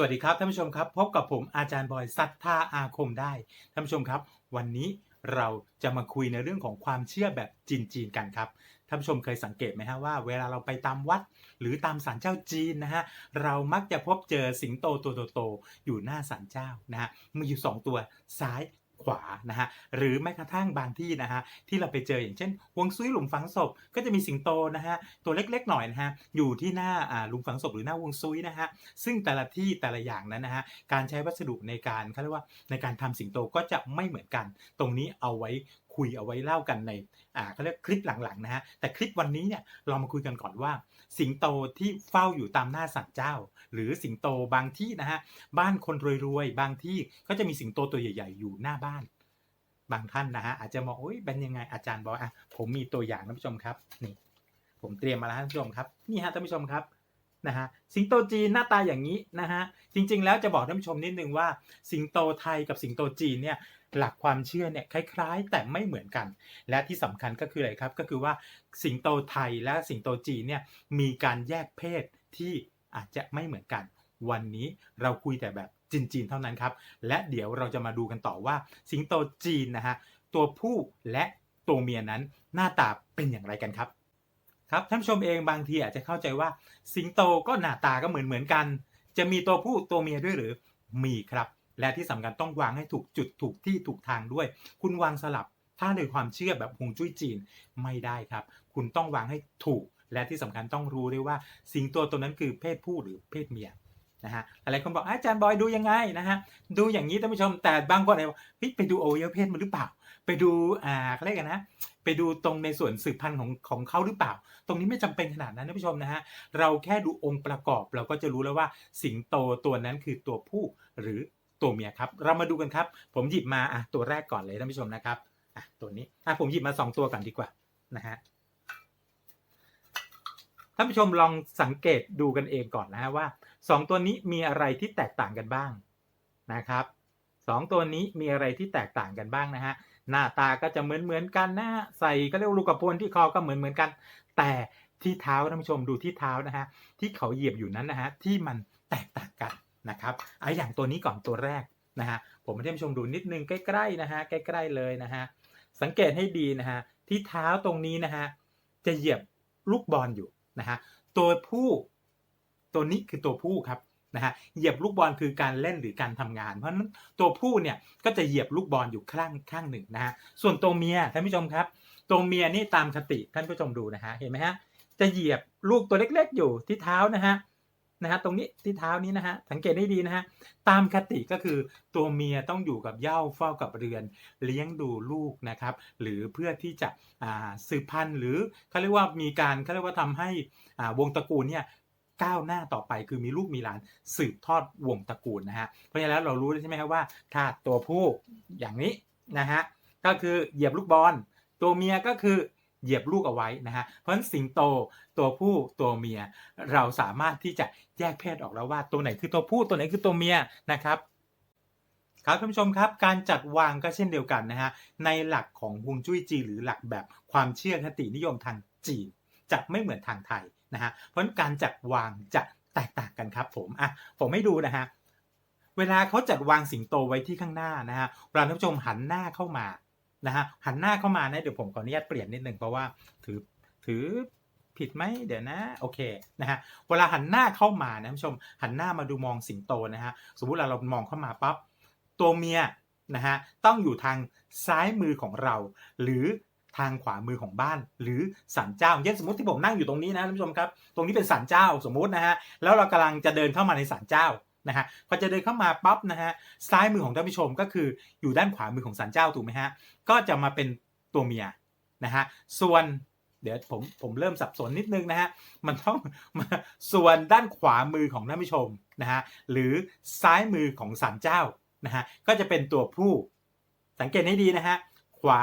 สวัสดีครับท่านผู้ชมครับพบกับผมอาจารย์บอยสัทธาอาคมได้ท่านผู้ชมครับ วันนี้เราจะมาคุยในเรื่องของความเชื่อแบบจีนๆกันครับท่านผู้ชมเคยสังเกตไหมฮะว่า เวลาเราไปตามวัด หรือตามศาลเจ้าจีนนะฮะเรามักจะพบเจอสิงโตตัวโตๆอยู่หน้าศาลเจ้านะฮะมีอยู่สองตัวซ้าย ขวานะฮะหรือแม้กระทั่งบางที่นะฮะที่เราไปเจออย่างเช่นวงซุยหลุมฝังศพก็จะมีสิงโตนะฮะตัวเล็กๆหน่อยนะฮะอยู่ที่หน้าอ่าหลุมฝังศพหรือหน้าวงซุยนะฮะซึ่งแต่ละที่แต่ละอย่างนั้นนะฮะการใช้วัสดุในการเขาเรียกว่าในการทำสิงโตก็จะไม่เหมือนกัน ตรงนี้เอาไว้คุยเอาไว้เล่ากันในอ่าเขาเรียกคลิปหลังๆนะฮะแต่คลิปวันนี้เนี่ยเรามาคุยกันก่อนว่า สิงโตที่เฝ้าอยู่ตามหน้าสันเจ้า หรือสิงโตบางที่นะฮะบ้านคนรวยๆบางที่ก็จะมีสิงโตตัวใหญ่ ๆ อยู่หน้าบ้าน บางท่านนะฮะอาจจะมองโอ้ยเป็นยังไงอาจารย์บอกอะผมมีตัวอย่างท่านผู้ชมครับนี่ผมเตรียมมาแล้วท่านผู้ชมครับนี่ฮะท่านผู้ชมครับ นะฮะสิงโตจีนหน้าตาอย่างนี้นะฮะจริง ๆ แล้วจะบอกท่านผู้ชมนิดนึงว่า สิงโตไทยกับสิงโตจีนเนี่ยหลักความเชื่อเนี่ยคล้าย ๆ แต่ไม่เหมือนกัน และที่สำคัญก็คืออะไรครับก็คือว่าสิงโตไทยและสิงโตจีนเนี่ยมีการแยกเพศที่อาจจะไม่เหมือนกัน วันนี้เราคุยแต่แบบจีนๆเท่านั้นครับ และเดี๋ยวเราจะมาดูกันต่อว่า สิงโตจีนนะฮะตัวผู้และตัวเมียนั้นหน้าตาเป็นอย่างไรกันครับ ครับท่านผู้ชมเองบางทีอาจจะเข้าใจว่าสิงโตก็หน้าตาก็เหมือนเหมือนกัน จะมีตัวผู้ตัวเมียด้วยหรือมีครับ และที่สำคัญต้องวางให้ถูกจุดถูกที่ถูกทางด้วย คุณวางสลับถ้าในความเชื่อแบบฮวงจุ้ยจีนไม่ได้ครับ คุณต้องวางให้ถูก และที่สำคัญต้องรู้ด้วยว่า สิงโตตัวนั้นคือเพศผู้หรือเพศเมีย นะฮะอะไรคนบอกอาจารย์บอยดูยังไงนะฮะดูอย่างนี้ท่านผู้ชมแต่บางคนอาจจะบอกเฮ้ยไปดูโอวัยวะเพศมันหรือเปล่า ไปดูอ่าเขาเรียกกันนะไปดูตรงในส่วนสืบพันธุ์ของของเขาหรือเปล่า ตรงนี้ไม่จำเป็นขนาดนั้นท่านผู้ชมนะฮะเราแค่ดูองค์ประกอบเราก็จะรู้แล้วว่าสิงโตตัวนั้นคือตัวผู้หรือตัวเมียครับ เรามาดูกันครับ ผมหยิบมาอะตัวแรกก่อนเลยท่านผู้ชมนะครับอะตัวนี้อะผมหยิบมาสองตัวก่อนดีกว่านะฮะท่านผู้ชมลองสังเกตดูกันเองก่อนนะฮะว่า สองตัวนี้มีอะไรที่แตกต่างกันบ้างนะครับสองตัวนี้มีอะไรที่แตกต่างกันบ้างนะฮะหน้าตาก็จะเหมือนเหมือนกันนะใส่ก็เรียกลูกกระพวนที่คอก็เหมือนเหมือนกัน แต่ที่เท้าท่านผู้ชมดูที่เท้านะฮะที่เขาเหยียบอยู่นั้นนะฮะที่มันแตกต่างกันนะครับไอาอย่างตัวนี้ก่อนตัวแรกนะฮะผมให้ท่านผู้ชมดูนิดนึงใกล้ๆนะฮะใกล้ๆเลยนะฮะสังเกตให้ดีนะฮะที่เท้าตรงนี้นะฮะจะเหยียบลูกบอลอยู่นะฮะตัวผู้ ตัวนี้คือตัวผู้ครับนะฮะเหยียบลูกบอลคือการเล่นหรือการทำงาน เพราะฉะนั้นตัวผู้เนี่ยก็จะเหยียบลูกบอลอยู่ข้างข้างหนึ่งนะฮะส่วนตัวเมียท่านผู้ชมครับ ตัวเมียนี่ตามคติท่านผู้ชมดูนะฮะเห็นไหมฮะจะเหยียบลูกตัวเล็กๆ อยู่ที่เท้านะฮะนะฮะตรงนี้ที่เท้านี้นะฮะสังเกตให้ดีนะฮะตามคติก็คือตัวเมียต้องอยู่กับเย้าเฝ้ากับเรือน เลี้ยงดูลูกนะครับ หรือเพื่อที่จะสืบพันธุ์หรือเขาเรียกว่ามีการเขาเรียกว่าทำให้วงตระกูลเนี่ย ก้าวหน้าต่อไปคือมีลูกมีหลานสืบทอดวงตระกูลนะฮะเพราะฉะนั้นเรารู้แล้ใช่ไหมครับว่า ถ้าตัวผู้อย่างนี้นะฮะก็คือเหยียบลูกบอลตัวเมียก็คือเหยียบลูกเอาไว้นะฮะ เพราะฉะนั้นสิงโตตัวผู้ตัวเมีย เราสามารถที่จะแยกเพศออกแล้วว่าตัวไหนคือตัวผู้ตัวไหนคือตัวเมียนะครับครับท่านผู้ชมครับการจัดวางก็เช่นเดียวกันนะฮะในหลักของฮวงจุ้ยจี หรือหลักแบบความเชื่อคตินิยมทางจีนจะไม่เหมือนทางไทย นะฮะเพราะการจัดวางจะแตกต่างกันครับผมอะผมให้ดูนะฮะเวลาเขาจัดวางสิงโตไว้ที่ข้างหน้านะฮะเวลาท่านผู้ชมหันหน้าเข้ามานะฮะหันหน้าเข้ามานะเดี๋ยวผมขออนุญาตเปลี่ยนนิดหนึ่งเพราะว่าถือถือผิดไหมเดี๋ยวนะโอเคนะฮะเวลาหันหน้าเข้ามานะท่านผู้ชมหันหน้ามาดูมองสิงโตนะฮะสมมุติเราเรามองเข้ามาปั๊บตัวเมียนะฮะต้องอยู่ทางซ้ายมือของเรา หรือ ทางขวามือของบ้าน หรือสันเจ้าเช่นสมมติที่ผมนั่งอยู่ตรงนี้นะท่านผู้ชมครับ ตรงนี้เป็นสันเจ้าสมมตินะฮะแล้วเรากำลังจะเดินเข้ามาในสันเจ้านะฮะพอจะเดินเข้ามาปั๊บนะฮะซ้ายมือของท่านผู้ชมก็คืออยู่ด้านขวามือของสันเจ้าถูกไหมฮะก็จะมาเป็นตัวเมียนะฮะส่วนเดี๋ยวผมผมเริ่มสับสนนิดนึงนะฮะมันต้องมาส่วนด้านขวามือของท่านผู้ชมนะฮะหรือซ้ายมือของสันเจ้านะฮะก็จะเป็นตัวผู้สังเกตให้ดีนะฮะขวา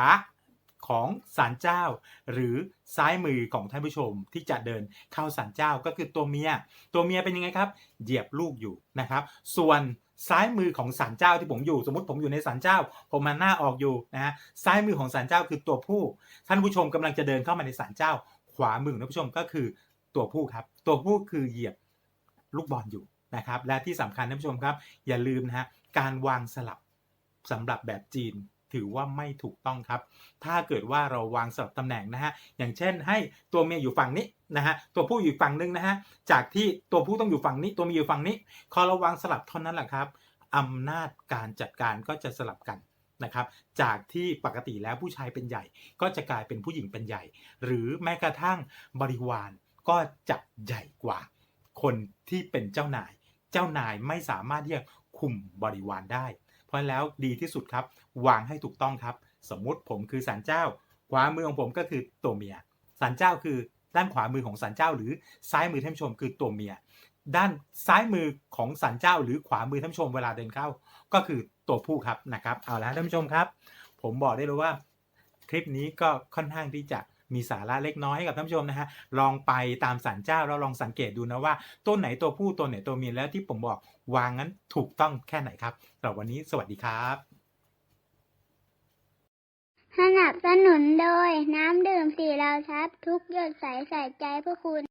ของศาลเจ้า หรือซ้ายมือของท่านผู้ชมที่จะเดินเข้าศาลเจ้าก็คือตัวเมีย ตัวเมียเป็นยังไงครับ เหยียบลูกอยู่นะครับ ส่วนซ้ายมือของศาลเจ้าที่ผมอยู่ สมมติผมอยู่ในศาลเจ้า ผมมาหน้าออกอยู่นะฮะซ้ายมือของศาลเจ้าคือตัวผู้ ท่านผู้ชมกำลังจะเดินเข้ามาในศาลเจ้า ขวามือของท่านผู้ชมก็คือตัวผู้ครับ ตัวผู้คือเหยียบลูกบอลอยู่นะครับ และที่สำคัญท่านผู้ชมครับ อย่าลืมนะฮะการวางสลับสำหรับแบบจีน ถือว่าไม่ถูกต้องครับ ถ้าเกิดว่าเราวางสลับตำแหน่งนะฮะ อย่างเช่นให้ตัวเมียอยู่ฝั่งนี้นะฮะ ตัวผู้อยู่ฝั่งนึงนะฮะ จากที่ตัวผู้ต้องอยู่ฝั่งนี้ ตัวเมียอยู่ฝั่งนี้ พอเราวางสลับเท่านั้นแหละครับอำนาจการจัดการก็จะสลับกันนะครับ จากที่ปกติแล้วผู้ชายเป็นใหญ่ ก็จะกลายเป็นผู้หญิงเป็นใหญ่ หรือแม้กระทั่งบริวารก็จะใหญ่กว่า คนที่เป็นเจ้านาย เจ้านายไม่สามารถที่จะคุมบริวารได้ เพราะแล้วดีที่สุดครับ วางให้ถูกต้องครับ สมมุติผมคือศาลเจ้า ขวามือของผมก็คือตัวเมียศาลเจ้าคือด้านขวามือของศาลเจ้า หรือซ้ายมือท่านชมคือตัวเมีย ด้านซ้ายมือของศาลเจ้า หรือขวามือท่านชมเวลาเดินเข้า ก็คือตัวผู้ครับนะครับเอาละท่านผู้ชมครับ ผมบอกได้เลยว่า คลิปนี้ก็ค่อนข้างที่จะ มีสาระเล็กน้อยให้กับท่านผู้ชมนะฮะลองไปตามสารเจ้าแล้วลองสังเกตดูนะว่าต้นไหนตัวผู้ตัวไหนตัวเมียแล้วที่ผมบอกวางนั้นถูกต้องแค่ไหนครับสำหรับวันนี้สวัสดีครับสนับสนุนโดยน้ำดื่มสีเราชับทุกหยดใสใส่ใจเพื่อคุณ